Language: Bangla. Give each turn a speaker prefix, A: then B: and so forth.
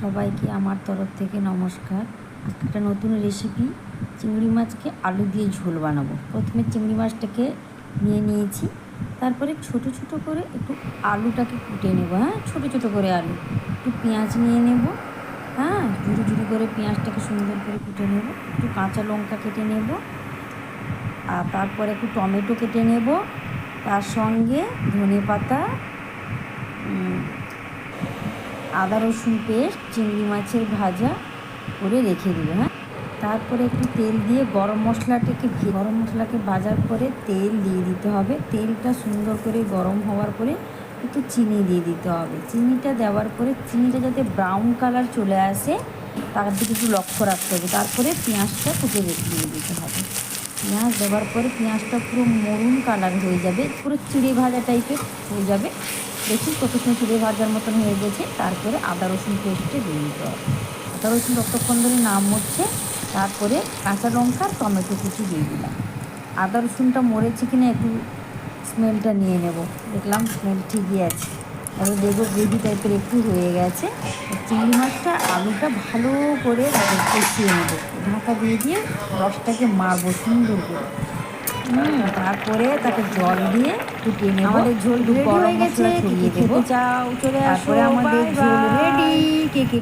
A: সবাইকে আমার তরফ থেকে নমস্কার। একটা নতুন রেসিপি চিংড়ি মাছকে আলু দিয়ে ঝোল বানাবো। প্রথমে চিংড়ি মাছটাকে নিয়ে নিয়েছি। তারপরে ছোট ছোট করে একটু আলুটাকে কুটে নেব হ্যাঁ? ছোট ছোট করে আলু। একটু পেঁয়াজ নিয়ে নেব হ্যাঁ? ঝুড়ি ঝুড়ি করে পেঁয়াজটাকে সুন্দর করে কুটে নেব। একটু কাঁচা লঙ্কা কেটে নেব। আর তারপরে একটু টমেটো কেটে নেব। তার সঙ্গে ধনে পাতা আদা রসুন পেস্ট, চিংড়ি মাছের ভাজা করে রেখে দেবো হ্যাঁ? তারপরে একটু তেল দিয়ে গরম মশলাটাকে গরম মশলাকে ভাজার পরে তেল দিয়ে দিতে হবে। তেলটা সুন্দর করে গরম হওয়ার পরে একটু চিনি দিয়ে দিতে হবে। চিনিটা দেওয়ার পরে চিনিটা যাতে ব্রাউন কালার চলে আসে, তার দিকে একটু লক্ষ্য রাখতে হবে। তারপরে পেঁয়াজটা রেখে দিয়ে দিতে হবে। পেঁয়াজ দেওয়ার পরে পেঁয়াজটা পুরো মরুন কালার হয়ে যাবে, পুরো চিড়ে ভাজা টাইপের হয়ে যাবে। দেখি কত সময় ভাজার মতন হয়ে গেছে, তারপরে আদা রসুন পেস্টে দিয়ে দিতে হবে। আদা রসুন যতক্ষণ ধরে নাম হচ্ছে, তারপরে কাঁচা লঙ্কা আর টমেটো কুচি দিয়ে দিলাম। আদা রসুনটা মরেছে কিনা একটু স্মেলটা নিয়ে নেব। দেখলাম স্মেল ঠিকই আছে। তারপরে দেখব গ্রেভি টাইপের একটু হয়ে গেছে। চিংড়ি মাছটা, আলুটা ভালো করে কষিয়ে নেব। ঢাকা দিয়ে দিয়ে রসটাকে মারবো সুন্দর করে। তারপরে তাকে জল দিয়ে ফুটিয়ে নেব।
B: আমাদের ঝোল
A: রেডি
B: হয়ে গেছে খেতে চাও চলে আসো
A: আমাদের ঝোল রেডি কে কে